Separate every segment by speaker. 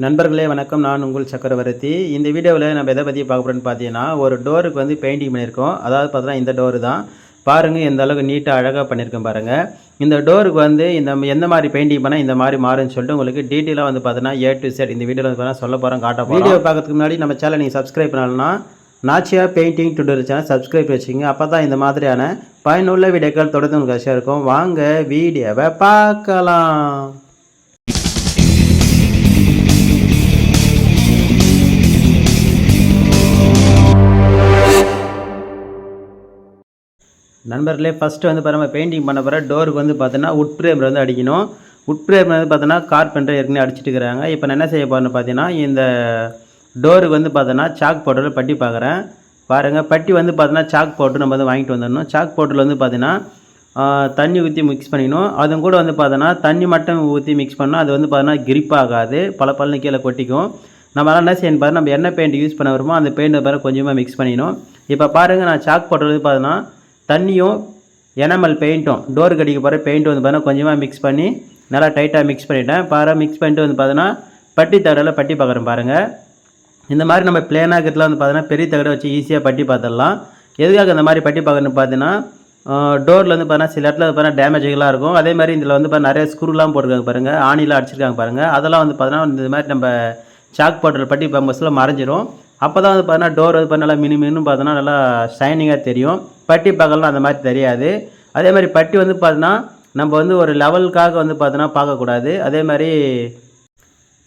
Speaker 1: நண்பர்களே வணக்கம். நான் உங்கள் சக்கரவர்த்தி. இந்த வீடியோவில் நம்ம எதை பற்றி பார்க்க போகிறோம்னு பார்த்தீங்கன்னா ஒரு டோருக்கு வந்து பெயிண்டிங் பண்ணியிருக்கோம். அதாவது பார்த்தோன்னா இந்த டோரு தான். பாருங்கள் எந்த அளவுக்கு நீட்டாக அழகாக பண்ணியிருக்கேன் பாருங்கள் இந்த டோருக்கு வந்து இந்த எந்த மாதிரி பெயிண்டிங் பண்ணால் இந்த மாதிரி மாறுன்னு சொல்லிட்டு உங்களுக்கு டீட்டெயிலாக வந்து பார்த்தீங்கன்னா ஏ டு செட் இந்த வீடியோவில் வந்து பார்த்தீங்கன்னா சொல்ல போகிறோம் காட்ட போகிறோம் வீடியோ பார்க்கறதுக்கு முன்னாடி நம்ம சேனல் நீங்கள் சப்ஸ்கிரைப் பண்ணலன்னா Nachiya painting tutorial channel subscribe வச்சுங்க அப்போ தான் இந்த மாதிரியான பயனுள்ள வீடியோக்கள் தொடர்ந்து உங்களுக்கு கஷ்டம் இருக்கும். வாங்க வீடியோவை பார்க்கலாம். நண்பர்களே ஃபஸ்ட்டு வந்து பாருங்கள் பெயிண்டிங் பண்ண போகிற டோருக்கு வந்து பார்த்தோன்னா உட் ஃப்ரேமில் வந்து அடிக்கணும். உட் ஃப்ரேம் வந்து பார்த்தோன்னா கார்பெண்டர் ஏற்கனவே அடிச்சிட்டு இருக்கிறாங்க இப்போ நான் என்ன செய்ய போகிறேன்னு பார்த்தீங்கன்னா இந்த டோருக்கு வந்து பார்த்தோன்னா சாக் பவுடரில் பட்டி பார்க்குறேன் பாருங்கள் பட்டி வந்து பார்த்தோன்னா சாக் பவுடர் நம்ம வந்து வாங்கிட்டு வந்துடணும். சாக் பவுடரில் வந்து பார்த்தீங்கன்னா தண்ணி ஊற்றி மிக்ஸ் பண்ணிக்கணும் அதுவும் கூட வந்து பார்த்தோன்னா தண்ணி மட்டும் ஊற்றி மிக்ஸ் பண்ணால் அது வந்து பார்த்தோன்னா கிரிப் ஆகாது. பல பல்னு கீழே கொட்டிக்கும். நம்ம என்ன செய்யணும் பாருங்க நம்ம என்ன பெயிண்ட் யூஸ் பண்ண வருமோ அந்த பெயிண்ட் பாருங்கள் கொஞ்சமாக மிக்ஸ் பண்ணிக்கணும் இப்போ பாருங்கள் நான் சாக் பவுடர் வந்து பார்த்தோன்னா தண்ணியும் எனமல் பெயிண்ட்டும் டோர் கடிக்க போகிற பெயிண்ட் வந்து பார்த்தீங்கன்னா கொஞ்சமாக மிக்ஸ் பண்ணி நல்லா டைட்டாக மிக்ஸ் பண்ணிவிட்டேன் பாரு மிக்ஸ் பண்ணிட்டு வந்து பார்த்தீங்கன்னா பட்டி தகடில் பட்டி பார்க்குறேன் பாருங்கள் இந்த மாதிரி நம்ம பிளேனாக இருக்கிறதுல வந்து பார்த்தீங்கன்னா பெரிய தகடை வச்சு ஈஸியாக பட்டி பார்த்துடலாம் எதுக்காக இந்த மாதிரி பட்டி பார்க்கணும்னு பார்த்தீங்கன்னா டோரில் வந்து பார்த்தீங்கன்னா சில இடத்துல பார்த்தீங்கன்னா டேமேஜ்களாக இருக்கும். அதே மாதிரி இதில் வந்து பார்த்தா நிறைய ஸ்க்ரூலாம் போட்டிருக்காங்க பாருங்கள் ஆணிலாம் அடிச்சிருக்காங்க பாருங்கள் அதெல்லாம் வந்து பார்த்தீங்கன்னா இந்த மாதிரி நம்ம சாக் பவுடர் பட்டி பம்பஸில் மறைஞ்சிரும். அப்போ தான் வந்து பார்த்தீங்கன்னா டோர் வந்து பார்த்தீங்கன்னா நல்லா மினு மினு பார்த்தோன்னா நல்லா ஷைனிங்காக தெரியும். பட்டி பார்க்கலாம் அந்த மாதிரி தெரியாது. அதே மாதிரி பட்டி வந்து பார்த்தீங்கன்னா நம்ம வந்து ஒரு லெவலுக்காக வந்து பார்த்தோன்னா பார்க்கக்கூடாது. அதே மாதிரி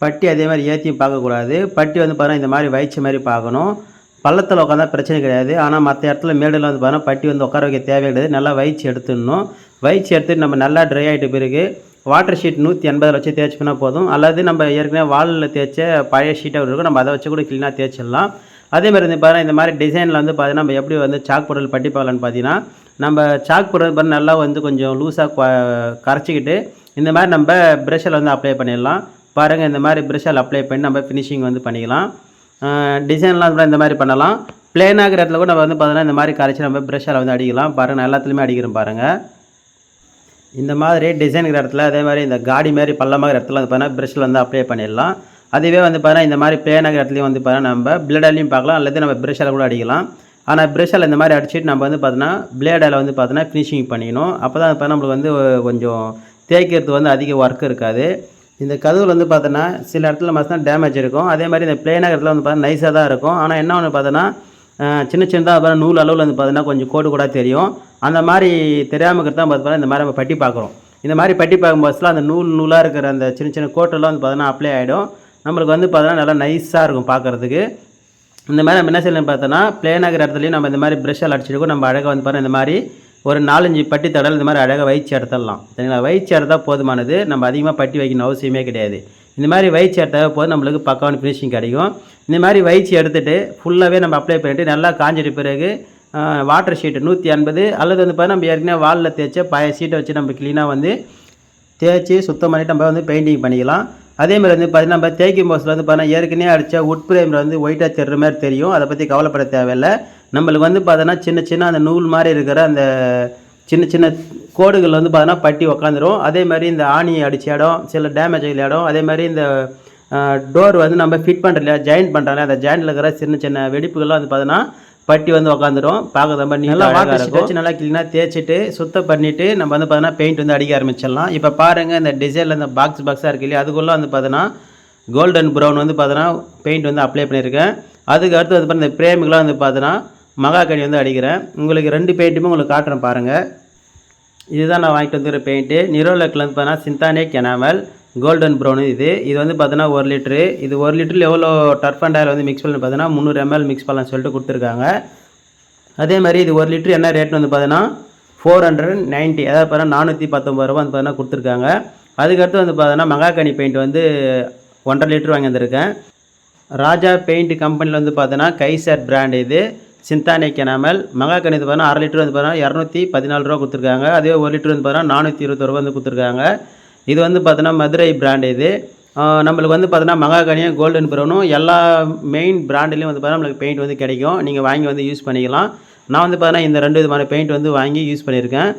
Speaker 1: பட்டி அதே மாதிரி ஏற்றியும் பார்க்கக்கூடாது. பட்டி வந்து பார்த்தோன்னா இந்த மாதிரி வயிற்று மாதிரி பார்க்கணும். பள்ளத்தில் உட்காந்தா பிரச்சனை கிடையாது. ஆனால் மற்ற இடத்துல மேடில் வந்து பார்த்தீங்கன்னா பட்டி வந்து உட்கார வைக்க தேவை கிடையாது நல்லா வயிற்று எடுத்துடணும். வயிற்று எடுத்துட்டு நம்ம நல்லா ட்ரை ஆகிட்டு பிறகு வாட்டர் ஷீட் நூற்றி எண்பதில் வச்சு தேய்ச்சி போதும். அல்லது நம்ம ஏற்கனவே வாலில் தேய்ச்ச பழைய ஷீட்டாக இருக்கும். நம்ம அதை வச்சு கூட க்ளீனாக தேய்ச்சிடலாம். அதே மாதிரி வந்து பார்த்தீங்கன்னா இந்த மாதிரி டிசைனில் வந்து பார்த்தீங்கன்னா நம்ம எப்படி வந்து சாக் பொருள் பட்டி பார்க்கலான்னு பார்த்தீங்கன்னா நம்ம சாக் பொருள் பண்ண நல்லா வந்து கொஞ்சம் லூஸாக கரைச்சிக்கிட்டு இந்த மாதிரி நம்ம ப்ரெஷ்ஷில் வந்து அப்ளை பண்ணிடலாம். பாருங்கள் இந்த மாதிரி ப்ரெஷ்ஷால் அப்ளை பண்ணி நம்ம ஃபினிஷிங் வந்து பண்ணிக்கலாம். டிசைன்லாம் கூட இந்த மாதிரி பண்ணலாம். பிளேனாக இருக்கிற இடத்துல கூட நம்ம வந்து பார்த்தோன்னா இந்த மாதிரி கரைச்சி நம்ம ப்ரெஷ்ஷால் வந்து அடிக்கலாம். பாருங்கள் எல்லாத்துலேயுமே அடிக்கிறோம் பாருங்கள் இந்த மாதிரி டிசைனுங்கிற இடத்துல அதே மாதிரி இந்த காடி மாதிரி பள்ளமாக இடத்துல வந்து பார்த்தீங்கன்னா ப்ரெஷ்ஷில் வந்து அப்ளை பண்ணிடலாம். அதுவே வந்து பார்த்தீங்கன்னா இந்த மாதிரி பிளேனாக இடத்துலையும் வந்து பார்த்தீங்கன்னா நம்ம பிளேடாலையும் பார்க்கலாம் அல்லது நம்ம பிரஷால் கூட அடிக்கலாம். ஆனால் பிரஷால் இந்த மாதிரி அடிச்சுட்டு நம்ம வந்து பார்த்தீங்கன்னா பிளேடால் வந்து பார்த்தீங்கன்னா ஃபினிஷிங் பண்ணிக்கணும் அப்போ தான் இப்போ நம்மளுக்கு வந்து கொஞ்சம் தேய்க்கிறது வந்து அதிக ஒர்க் இருக்காது. இந்த கதவுல வந்து பார்த்தோன்னா சில இடத்துல மட்டும் டேமேஜ் இருக்கும். அதே மாதிரி இந்த பிளேனாக இடத்துல வந்து பார்த்தா நைஸாக தான் இருக்கும். ஆனால் என்ன ஒன்று பார்த்தோன்னா சின்ன சின்னதாக பார்த்தா நூல் அளவில் வந்து பார்த்தீங்கன்னா கொஞ்சம் கோடு கூட தெரியும். அந்த மாதிரி தெரியாமல் இருக்கிறது தான் பார்த்தா இந்த மாதிரி நம்ம பட்டி பார்க்குறோம். இந்த மாதிரி பட்டி பார்க்கும்போதுலாம் அந்த நூல் நூலாக இருக்கிற அந்த சின்ன சின்ன கோட்டெல்லாம் வந்து பார்த்தோன்னா அப்ளை ஆகிடும் நம்மளுக்கு வந்து பார்த்தோன்னா நல்லா நைஸாக இருக்கும் பார்க்குறதுக்கு. இந்த மாதிரி நம்ம என்ன செய்யலாம் பார்த்தோன்னா பிளேன் ஆகிற இடத்துலையும் நம்ம இந்த மாதிரி ப்ரெஷ்ஷால் அடிச்சிருக்கோம் நம்ம அழகாக வந்து பாருங்கள் இந்த மாதிரி ஒரு நாலஞ்சு பட்டி தடல் இந்த மாதிரி அழகாக வயிற்சி எடுத்துடலாம். சரிங்களா? வயிற்று எடுத்தால் போதுமானது. நம்ம அதிகமாக பட்டி வைக்கணும் அவசியமே கிடையாது. இந்த மாதிரி வயிற்று எடுத்தால் போது நம்மளுக்கு பக்கமான ஃபினிஷிங் கிடைக்கும். இந்த மாதிரி வயிற்று எடுத்துகிட்டு ஃபுல்லாகவே நம்ம அப்ளை பண்ணிவிட்டு நல்லா காஞ்சிட்ட பிறகு வாட்டர் ஷீட்டு நூற்றி எண்பது அல்லது வந்து பார்த்தா நம்ம ஏற்கனவே வாலில் தேய்ச்ச பழைய சீட்டை வச்சு நம்ம க்ளீனாக வந்து தேய்ச்சி சுத்தம் பண்ணிவிட்டு நம்ம வந்து பெயிண்டிங் பண்ணிக்கலாம். அதே மாதிரி வந்து பார்த்தீங்கன்னா நம்ம தேய்க்கும் போஸ்ட்டில் வந்து பார்த்தீங்கன்னா ஏற்கனவே அடித்த உட் பிரேமில் வந்து ஒயிட்டாக தெரிற மாதிரி தெரியும். அதை பற்றி கவலைப்பட தேவையில்லை. நம்மளுக்கு வந்து பார்த்தோன்னா சின்ன சின்ன அந்த நூல் மாதிரி இருக்கிற அந்த சின்ன சின்ன கோடுகள் வந்து பார்த்தோன்னா பட்டி உக்காந்துரும். அதே மாதிரி இந்த ஆணி அடித்த இடம் சில டேமேஜ் இடம் அதே மாதிரி இந்த டோர் வந்து நம்ம ஃபிட் பண்ணுறோம் இல்லையா ஜாயின் பண்ணுறாங்க அந்த ஜாயிண்டில் இருக்கிற சின்ன சின்ன வெடிப்புகள்லாம் வந்து பார்த்தோன்னா பட்டி வந்து உக்காந்துரும். பார்க்க ரொம்ப நல்லா வாட்டர் ஷீட் வச்சு நல்லா க்ளீனாக தேய்ச்சிட்டு சுத்தம் பண்ணிவிட்டு நம்ம வந்து பார்த்தோன்னா பெயிண்ட் வந்து அடிக்க ஆரம்பிச்சிடலாம். இப்போ பாருங்கள் இந்த டிசைனில் இந்த பாக்ஸ் பாக்ஸாக இருக்கு இல்லையா? அதுக்குள்ளே வந்து பார்த்தோன்னா கோல்டன் ப்ரௌன் வந்து பார்த்தோன்னா பெயிண்ட் வந்து அப்ளை பண்ணியிருக்கேன். அதுக்கு அடுத்து வந்து பார்த்தா இந்த பிரேமுக்கெலாம் வந்து பார்த்தோன்னா மகாக்கனி வந்து அடிக்கிறேன். உங்களுக்கு ரெண்டு பெயிண்ட்டுமே உங்களுக்கு காட்டுறேன் பாருங்கள் இதுதான் நான் வாங்கிட்டு வந்துக்கிற பெயிண்ட்டு நிரோலக்கில் வந்து பார்த்தீங்கன்னா சிந்தானேக் எனாமல் கோல்டன் ப்ரௌன் இது. இது வந்து பார்த்தீங்கன்னா ஒரு லிட்ரு இது ஒரு லிட்டரில் எவ்வளோ டர்ஃப் அண்ட் ஆயில் வந்து மிக்ஸ் பண்ணி பார்த்தீங்கன்னா முந்நூறு எம்எல் மிக்ஸ் பண்ணலாம்னு சொல்லிட்டு கொடுத்துருக்காங்க. அதே மாதிரி இது ஒரு லிட்ரு என்ன ரேட் வந்து பார்த்தீங்கன்னா ஃபோர் ஹண்ட்ரட் நைன்ட்டி அதாவது பார்த்தீங்கன்னா நானூற்றி பத்தொம்பது ரூபா வந்து பார்த்தீங்கன்னா கொடுத்துருக்காங்க. அதுக்கடுத்து வந்து பார்த்தீங்கன்னா மகாகனி பெயிண்ட் வந்து ஒன்றரை லிட்ரு வாங்கி வந்திருக்கேன். ராஜா பெயிண்ட் கம்பெனியில் வந்து பார்த்தீங்கன்னா கைசர் பிராண்ட் இது. சிந்தானிக் எனாமல் மகாகனி வந்து பார்த்தீங்கன்னா அரை லிட்டர் வந்து பார்த்தீங்கன்னா இரநூத்தி பதினாலு ரூபா கொடுத்துருக்காங்க. அதே ஒரு லிட்டர் வந்து பார்த்தீங்கன்னா நானூற்றி இருபத்தொரு ரூபா வந்து கொடுத்துருக்காங்க. இது வந்து பார்த்தோன்னா மதுரை பிராண்ட் இது நம்மளுக்கு வந்து பார்த்தோன்னா மகாகனியம் கோல்டன் ப்ரௌனும் எல்லா மெயின் பிராண்ட்லேயும் வந்து பார்த்தீங்கன்னா நம்மளுக்கு பெயிண்ட் வந்து கிடைக்கும் நீங்கள் வாங்கி வந்து யூஸ் பண்ணிக்கலாம் நான் வந்து பார்த்தீங்கன்னா இந்த ரெண்டு விதமான பெயிண்ட் வந்து வாங்கி யூஸ் பண்ணியிருக்கேன்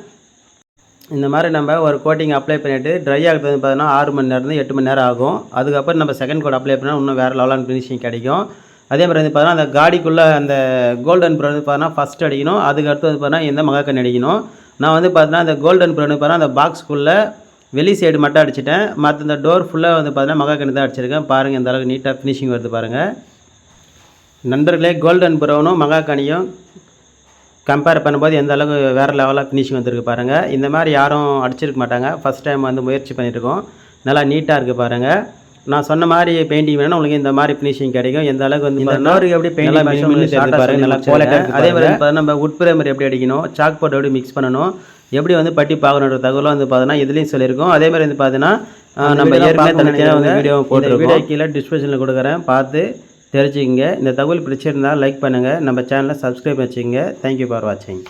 Speaker 1: இந்த மாதிரி நம்ம ஒரு கோட்டிங் அப்ளை பண்ணிவிட்டு ட்ரை ஆகிறது வந்து பார்த்தோன்னா ஆறு மணி நேரம் எட்டு மணி நேரம் ஆகும் அதுக்கப்புறம் நம்ம செகண்ட் கோட் அப்ளை பண்ணால் இன்னும் வேறு லெவலான ஃபினிஷிங் கிடைக்கும் அதே மாதிரி வந்து பார்த்தீங்கன்னா அந்த காடிக்குள்ளே அந்த கோல்டன் ப்ரௌன் வந்து பார்த்தீங்கன்னா ஃபஸ்ட் அடிக்கணும் அதுக்கு அடுத்து வந்து பார்த்தீங்கன்னா இந்த மகாக்கண் அடிக்கணும் நான் வந்து பார்த்தீங்கன்னா அந்த கோல்டன் ப்ரௌன் பார்த்தோன்னா அந்த பாக்ஸ்க்குள்ளே வெளி சைடு மட்டும் அடிச்சிட்டேன். மற்ற இந்த டோர் ஃபுல்லாக வந்து பார்த்தீங்கன்னா மகாக்கணி தான் அடிச்சிருக்கேன். பாருங்கள் இந்த அளவுக்கு நீட்டாக ஃபினிஷிங் வருது பாருங்கள் நண்பர்களே கோல்டன் ப்ரௌனும் மகாக்கனியும் கம்பேர் பண்ணும்போது எந்த அளவுக்கு வேறு லெவலாக ஃபினிஷிங் வந்திருக்கு பாருங்கள் இந்த மாதிரி யாரும் அடிச்சிருக்க மாட்டாங்க. ஃபஸ்ட் டைம் வந்து முயற்சி பண்ணியிருக்கோம் நல்லா நீட்டாக இருக்குது பாருங்கள் நான் சொன்ன மாதிரி பெயிண்டிங் வேணும் உங்களுக்கு இந்த மாதிரி ஃபினிஷிங் கிடைக்கும். எந்த அளவுக்கு வந்து இந்த டோருக்கு எப்படி பெயிண்டிங் பாருங்க நல்லா அதே மாதிரி நம்ம உட் பிரேமர் எப்படி அடிக்கணும் சாக் போட்டு எப்படி மிக்ஸ் பண்ணணும் எப்படி வந்து பட்டி பார்க்கணுன்ற தகவலும் வந்து பார்த்தீங்கன்னா இதுலேயும் சொல்லியிருக்கோம். அதே மாதிரி வந்து பார்த்தீங்கன்னா நம்ம ஏற்கனவே தனித்தனியாக வந்து வீடியோ போட்டு வீடியோ கீழே டிஸ்கிரிப்ஷனில் கொடுக்குறேன். பார்த்து தெரிஞ்சுக்கங்க. இந்த தகவல் பிடிச்சிருந்தா லைக் பண்ணுங்கள் நம்ம சேனலை சப்ஸ்கிரைப் வச்சுக்கோங்க. தேங்க்யூ ஃபார் வாட்சிங்